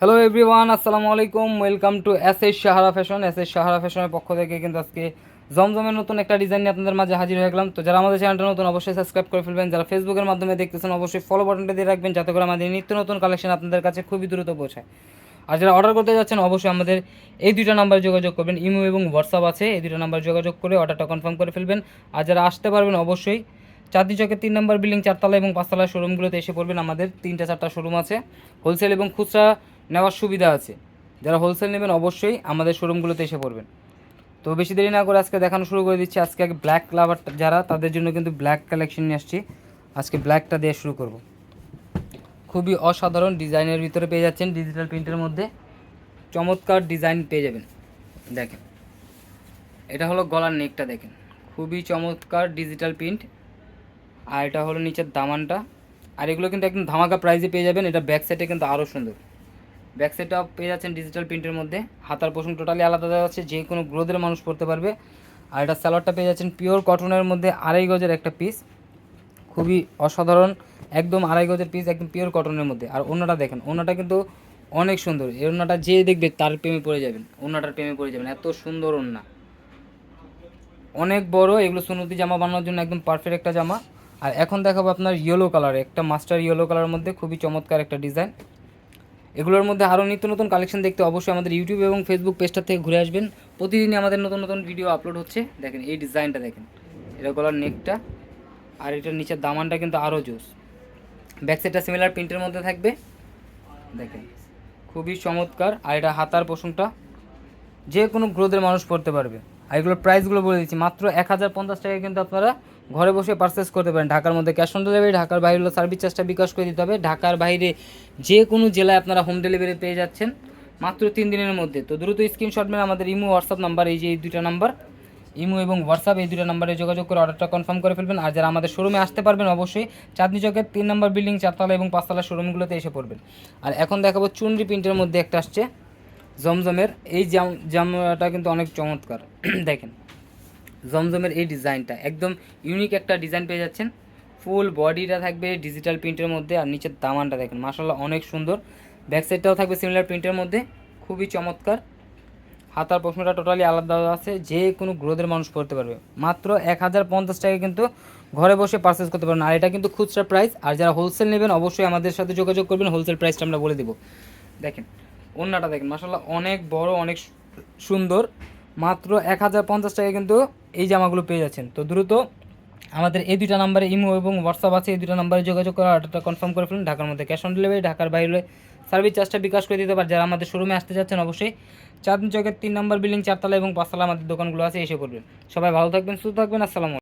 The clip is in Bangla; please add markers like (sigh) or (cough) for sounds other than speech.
হ্যালো এভরিওয়ান আসসালামু আলাইকুম welcome to S S Sahara fashion S S Sahara ফ্যাশনের পক্ষ থেকে কিন্তু আজকে জমজমের নতুন একটা ডিজাইন নিয়ে আপনাদের মাঝে হাজির হয়ে গেলাম। তো যারা আমাদের চ্যানেলটা নতুন, অবশ্যই সাবস্ক্রাইব করে ফেলবেন। যারা ফেসবুকের মাধ্যমে দেখতেছেন, অবশ্যই ফলো বাটনটা দিয়ে রাখবেন, যাতে করে আমাদের নিত্য নতুন কালেকশন আপনাদের কাছে খুবই দ্রুত পৌঁছায়। আর যারা অর্ডার করতে যাচ্ছেন, অবশ্যই আমাদের এই দুইটা নাম্বার যোগাযোগ করবেন। ইমো এবং হোয়াটসঅ্যাপ আছে, এই দুটো নাম্বার যোগাযোগ করে অর্ডারটা কনফার্ম করে ফেলবেন। আর যারা আসতে পারবেন, অবশ্যই চাঁদনি চকের তিন নম্বর বিল্ডিং চারতলা এবং পাঁচতলা শোরুমগুলোতে এসে পড়বেন। আমাদের তিনটা চারটা শোরুম আছে। হোলসেল এবং খুচরা নেওয়ার সুবিধা আছে। যারা হোলসেল নেবেন অবশ্যই আমাদের শোরুমগুলোতে এসে পড়বেন। তো বেশি দেরি না করে আজকে দেখানো শুরু করে দিচ্ছি। আজকে আগে ব্ল্যাক লাভার যারা, তাদের জন্য কিন্তু ব্ল্যাক কালেকশন নিয়ে আসছি। আজকে ব্ল্যাকটা দিয়ে শুরু করব। খুবই অসাধারণ ডিজাইনের ভিতরে পেয়ে যাচ্ছেন ডিজিটাল প্রিন্টের মধ্যে। চমৎকার ডিজাইন পেয়ে যাবেন। দেখেন। এটা হলো গলার নেকটা দেখেন। খুবই চমৎকার ডিজিটাল প্রিন্ট আর এটা হলো নিচের দামানটা। আর এগুলো কিন্তু একদম ধামাকা প্রাইজে পেয়ে যাবেন। এটা ব্যাক সাইডে কিন্তু আরও সুন্দর। ব্যাক সাইডটা পেয়ে যাচ্ছেন ডিজিটাল প্রিন্টের মধ্যে। হাতার পোষণ টোটালি আলাদা দেওয়া আছে, যে কোনো গ্রোথের মানুষ পড়তে পারবে। আর এটা স্যালোয়ারটা পেয়ে যাচ্ছেন পিওর কটনের মধ্যে আড়াই গজের একটা পিস খুবই অসাধারণ, একদম আড়াই গজের পিস একদম পিওর কটনের মধ্যে। আর ওনাটা দেখেন ওনাটা কিন্তু অনেক সুন্দর। এই ওনাটা যে দেখবে তার প্রেমে পড়ে যাবেন ওনাটার প্রেমে পড়ে যাবেন। এত সুন্দর ওনা অনেক বড়, এগুলো সুনতি জামা বানানোর জন্য একদম পারফেক্ট একটা জামা। আর এখন দেখাবো আপনার ইয়েলো কালার একটা মাস্টার ইয়েলো কালারের মধ্যে খুবই চমৎকার একটা ডিজাইন এগুলোর মধ্যে আরও নিত্য নতুন কালেকশন দেখতে অবশ্যই আমাদের ইউটিউব এবং ফেসবুক পেজটা থেকে ঘুরে আসবেন। প্রতিদিনই আমাদের নতুন নতুন ভিডিও আপলোড হচ্ছে। দেখেন, এই ডিজাইনটা দেখেন। এটা গলার নেকটা আর এটার নিচের দামানটা কিন্তু আরও জোস। ব্যাক সাইডটা সিমিলার প্রিন্টের মধ্যে থাকবে। দেখেন, খুবই চমৎকার। আর এটা হাতার পোষণটা যে কোনো গ্রোথের মানুষ পড়তে পারবে। আর এগুলোর প্রাইসগুলো বলে দিচ্ছি, মাত্র এক হাজার পঞ্চাশ টাকায় কিন্তু আপনারা ঘরে বসে পারচেস করতে পারেন। ঢাকার মধ্যে ক্যাশ অন ডেলিভারি ঢাকার বাইরে হলো সার্ভিস চার্জটা বিকাশ করে দিতে হবে। ঢাকার বাইরে যে কোনো জেলায় আপনারা হোম ডেলিভারি পেয়ে যাচ্ছেন। মাত্র তিন দিনের মধ্যে। তো দ্রুত স্ক্রিনশট মেরে আমাদের ইমো হোয়াটসঅ্যাপ নাম্বার এই যে এই দুইটা নাম্বার ইমো এবং হোয়াটসঅ্যাপ এই দুটো নাম্বারে যোগাযোগ করে অর্ডারটা কনফার্ম করে ফেলবেন। আর যারা আমাদের শোরুমে আসতে পারবেন, অবশ্যই চাঁদনি চকের তিন নম্বর বিল্ডিং চারতলা এবং পাঁচতলা শোরুমগুলোতে এসে পড়বেন। আর এখন দেখাবো চুনরি প্রিন্টের মধ্যে একটা আসছে, জমজমের। এই জাম, জামাটা কিন্তু অনেক চমৎকার। (clears throat) দেখেন। জমজমের এই ডিজাইনটা। একদম ইউনিক একটা ডিজাইন পেয়ে যাচ্ছেন। ফুল বডিটা থাকবে ডিজিটাল প্রিন্টের মধ্যে আর নিচের দামানটা দেখেন মাসাল্লাহ অনেক সুন্দর। ব্যাক সাইডটাও থাকবে সিমিলার প্রিন্টের মধ্যে, খুবই চমৎকার। হাতার প্রশ্নটা টোটালি আলাদা আছে, যে কোনো গ্রোথের মানুষ পড়তে পারবে। মাত্র এক হাজার পঞ্চাশ টাকা কিন্তু ঘরে বসে পারচেস করতে পারবেন। আর এটা কিন্তু খুচরা প্রাইস আর যারা হোলসেল নেবেন অবশ্যই আমাদের সাথে যোগাযোগ করবেন হোলসেল প্রাইসটা আমরা বলে দেবো। দেখেন অন্যটা দেখেন মাসাল্লাহ অনেক বড়, অনেক সুন্দর। মাত্র এক হাজার পঞ্চাশ টাকা কিন্তু এই জামাগুলো পেয়ে যাচ্ছেন। তো দ্রুত আমাদের এই দুইটা নাম্বারে ইমো এবং হোয়াটসঅ্যাপ আছে, এই দুটা নাম্বারে যোগাযোগ করার অর্ডারটা কনফার্ম করে ফেলুন। ঢাকার মধ্যে ক্যাশ অন ডেলিভারি ঢাকার বাইরে সার্ভিস চার্জটা বিকাশ করে দিতে পারে যারা আমাদের শোরুমে আসতে যাচ্ছেন অবশ্যই চাঁদনি চকের তিন নম্বর বিল্ডিং চারতলা এবং পাঁচতলা আমাদের দোকানগুলো আছে, এসে করবেন সবাই ভালো থাকবেন, সুস্থ থাকবেন, আসসালামু।